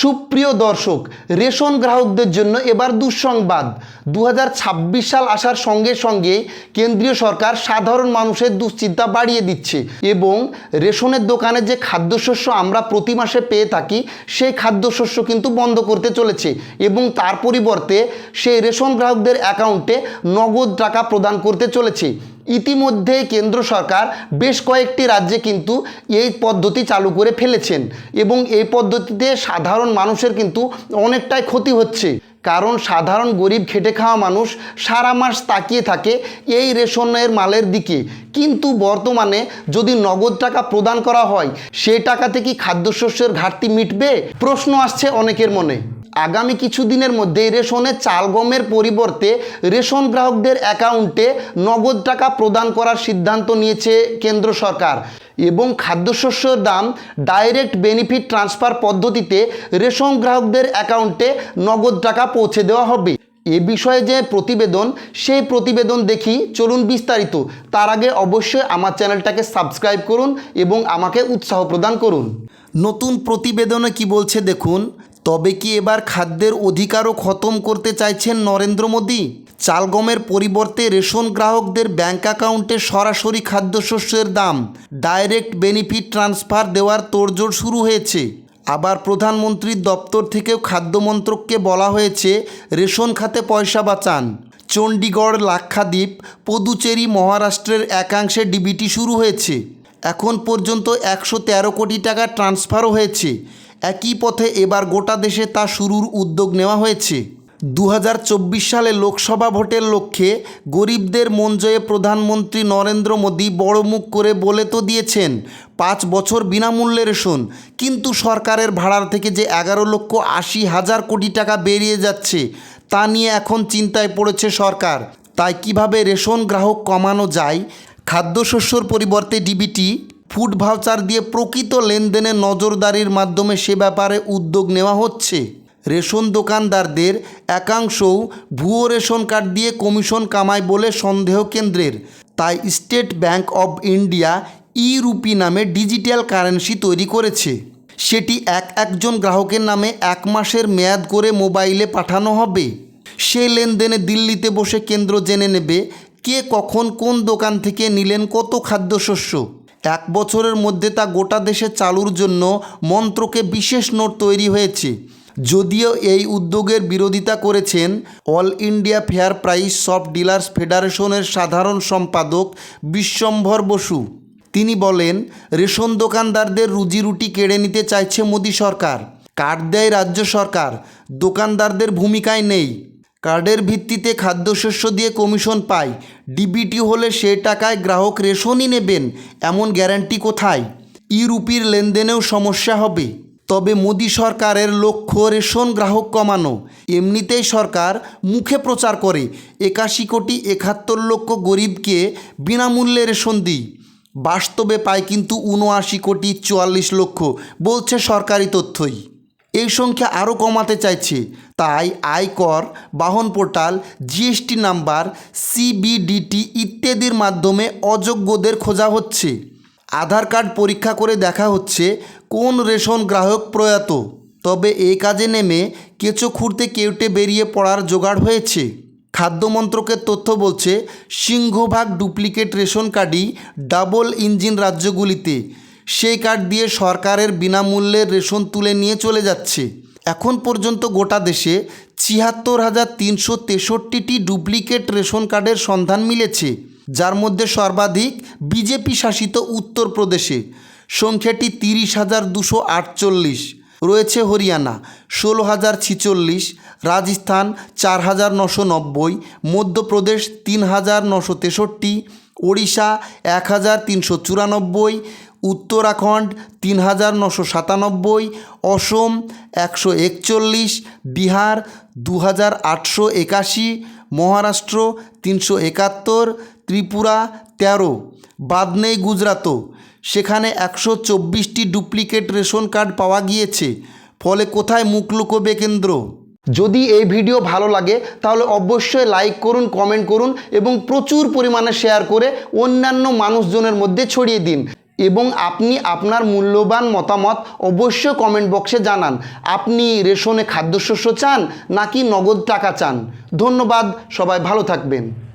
সুপ্রিয় দর্শক, রেশন গ্রাহকদের জন্য এবার দুঃসংবাদ। দু হাজার ছাব্বিশ সাল আসার সঙ্গে সঙ্গে কেন্দ্রীয় সরকার সাধারণ মানুষের দুশ্চিন্তা বাড়িয়ে দিচ্ছে এবং রেশনের দোকানে যে খাদ্যশস্য আমরা প্রতি মাসে পেয়ে থাকি, সেই খাদ্যশস্য কিন্তু বন্ধ করতে চলেছে এবং তার পরিবর্তে সেই রেশন গ্রাহকদের অ্যাকাউন্টে নগদ টাকা প্রদান করতে চলেছে। ইতিমধ্যে কেন্দ্র সরকার বেশ কয়েকটি রাজ্যে কিন্তু এই পদ্ধতি চালু করে ফেলেছেন এবং এই পদ্ধতিতে সাধারণ মানুষের কিন্তু অনেকটাই ক্ষতি হচ্ছে। কারণ সাধারণ গরিব খেটে খাওয়া মানুষ সারা মাস তাকিয়ে থাকে এই রেশনের মালের দিকে। কিন্তু বর্তমানে যদি নগদ টাকা প্রদান করা হয় সেই টাকাতে কি খাদ্যশস্যের ঘাটতি মিটবে? প্রশ্ন আসছে অনেকের মনে। আগামী কিছুদিনের মধ্যে রেশনে চাল গমের পরিবর্তে রেশন গ্রাহকদের অ্যাকাউন্টে নগদ টাকা প্রদান করার সিদ্ধান্ত নিয়েছে কেন্দ্র সরকার এবং খাদ্যশস্যের দাম ডাইরেক্ট বেনিফিট ট্রান্সফার পদ্ধতিতে রেশন গ্রাহকদের অ্যাকাউন্টে নগদ টাকা পৌঁছে দেওয়া হবে। এ বিষয়ে যে প্রতিবেদন, সেই প্রতিবেদন দেখি। চলুন বিস্তারিত। তার আগে অবশ্যই আমার চ্যানেলটাকে সাবস্ক্রাইব করুন এবং আমাকে উৎসাহ প্রদান করুন। নতুন প্রতিবেদনে কি বলছে দেখুন। তবে কি এবার খাদ্যের অধিকারও খতম করতে চাইছেন নরেন্দ্র মোদী? চালগমের পরিবর্তে রেশন গ্রাহকদের ব্যাংক অ্যাকাউন্টে সরাসরি খাদ্যশস্যের দাম, ডাইরেক্ট বেনিফিট ট্রান্সফার দেওয়ার তোড়জোড় শুরু হয়েছে। আবার প্রধানমন্ত্রীর দপ্তর থেকেও খাদ্য মন্ত্রককে বলা হয়েছে, রেশন খাতে পয়সা বাঁচান। চণ্ডীগড়, লাক্ষাদ্বীপ, পদুচেরি, মহারাষ্ট্রের একাংশে ডিবিটি শুরু হয়েছে। এখন পর্যন্ত একশো তেরো কোটি টাকা ট্রান্সফারও হয়েছে। একই পথে এবার গোটা দেশে তা শুরুর উদ্যোগ নেওয়া হয়েছে। দু হাজার চব্বিশ সালে লোকসভা ভোটের লক্ষ্যে গরিবদের মন জয়ে প্রধানমন্ত্রী নরেন্দ্র মোদী বড় মুখ করে বলে তো দিয়েছেন, পাঁচ বছর বিনামূল্যে রেশন। কিন্তু সরকারের ভাড়ার থেকে যে এগারো লক্ষ আশি হাজার কোটি টাকা বেরিয়ে যাচ্ছে, তা নিয়ে এখন চিন্তায় পড়েছে সরকার। তাই কীভাবে রেশন গ্রাহক কমানো যায়, খাদ্যশস্যর পরিবর্তে ডিবিটি ফুড ভাউচার দিয়ে প্রকৃত লেনদেনে নজরদারির মাধ্যমে সে ব্যাপারে উদ্যোগ নেওয়া হচ্ছে। রেশন দোকানদারদের একাংশও ভুয়ো রেশন কার্ড দিয়ে কমিশন কামায় বলে সন্দেহ কেন্দ্রের। তাই State Bank of India e rupee নামে ডিজিটাল কারেন্সি তৈরি করেছে। সেটি এক একজন গ্রাহকের নামে এক মাসের মেয়াদ করে মোবাইলে পাঠানো হবে। সে লেনদেনে দিল্লিতে বসে কেন্দ্র জেনে নেবে কে কখন কোন দোকান থেকে নিলেন কত খাদ্যশস্য। এক বছরের মধ্যে তা গোটা দেশে চালুর জন্য মন্ত্রকে বিশেষ নোট তৈরি হয়েছে। যদিও এই উদ্যোগের বিরোধিতা করেছেন All India fair price shop dealers ফেডারেশনের সাধারণ সম্পাদক বিশ্বম্ভর বসু। তিনি বলেন, রেশন দোকানদারদের রুজিরুটি কেড়ে নিতে চাইছে মোদী সরকার। কার্ড দেয় রাজ্য সরকার। দোকানদারদের ভূমিকায় নেই। কার্ডের ভিত্তিতে খাদ্যশস্য দিয়ে কমিশন পায়। ডিবিটি হলে সে টাকায় গ্রাহক রেশনই নেবেন, এমন গ্যারান্টি কোথায়? ইউরুপির লেনদেনেও সমস্যা হবে। তবে মোদী সরকারের লক্ষ্য রেশন গ্রাহক কমানো। এমনিতেই সরকার মুখে প্রচার করে, একাশি কোটি একাত্তর লক্ষ গরিবকে বিনামূল্যে রেশন দিই। বাস্তবে পায় কিন্তু উনআশি কোটি চুয়াল্লিশ লক্ষ, বলছে সরকারি তথ্যই। এই সংখ্যা আরও কমাতে চাইছে। তাই আয়কর, বাহন পোর্টাল, জিএসটি নাম্বার, সিবিডিটি ইত্যাদির মাধ্যমে অযোগ্যদের খোঁজা হচ্ছে। আধার কার্ড পরীক্ষা করে দেখা হচ্ছে কোন রেশন গ্রাহক প্রয়াত। তবে এই কাজে নেমে কেঁচো খুঁড়তে কেউটে বেরিয়ে পড়ার জোগাড় হয়েছে। খাদ্য মন্ত্রকের তথ্য বলছে, সিংহভাগ ডুপ্লিকেট রেশন কার্ডই ডাবল ইঞ্জিন রাজ্যগুলিতে সেই কার্ড দিয়ে সরকারের বিনামূল্যে রেশন তুলে নিয়ে চলে যাচ্ছে। এখন পর্যন্ত গোটা দেশে ছিয়াত্তর হাজার তিনশো তেষট্টিটি ডুপ্লিকেট রেশন কার্ডের সন্ধান মিলেছে, যার মধ্যে সর্বাধিক বিজেপি শাসিত উত্তরপ্রদেশে। সংখ্যাটি তিরিশ হাজার দুশো আটচল্লিশ, রয়েছে হরিয়ানা ষোলো হাজার ছিচল্লিশ, রাজস্থান চার হাজার নশো নব্বই, মধ্যপ্রদেশ তিন হাজার নশো তেষট্টি, ওড়িশা এক হাজার তিনশো চুরানব্বই উত্তরাখণ্ড তিন হাজার নশো সাতানব্বই, অসম একশো একচল্লিশ, বিহার দু হাজার আটশো একাশি, মহারাষ্ট্র তিনশো একাত্তর, ত্রিপুরা তেরো, বাদ নেই গুজরাতও। সেখানে একশো চব্বিশটি ডুপ্লিকেট রেশন কার্ড পাওয়া গিয়েছে। ফলে কোথায় মুখ লুকোবে কেন্দ্র? যদি এই ভিডিও ভালো লাগে, তাহলে অবশ্যই লাইক করুন, কমেন্ট করুন এবং প্রচুর পরিমাণে শেয়ার করে অন্যান্য মানুষজনের মধ্যে ছড়িয়ে দিন। এবং আপনি আপনার মূল্যবান মতামত অবশ্যই কমেন্ট বক্সে জানান। আপনি রেশনে খাদ্যশস্য চান নাকি নগদ টাকা চান? ধন্যবাদ, সবাই ভালো থাকবেন।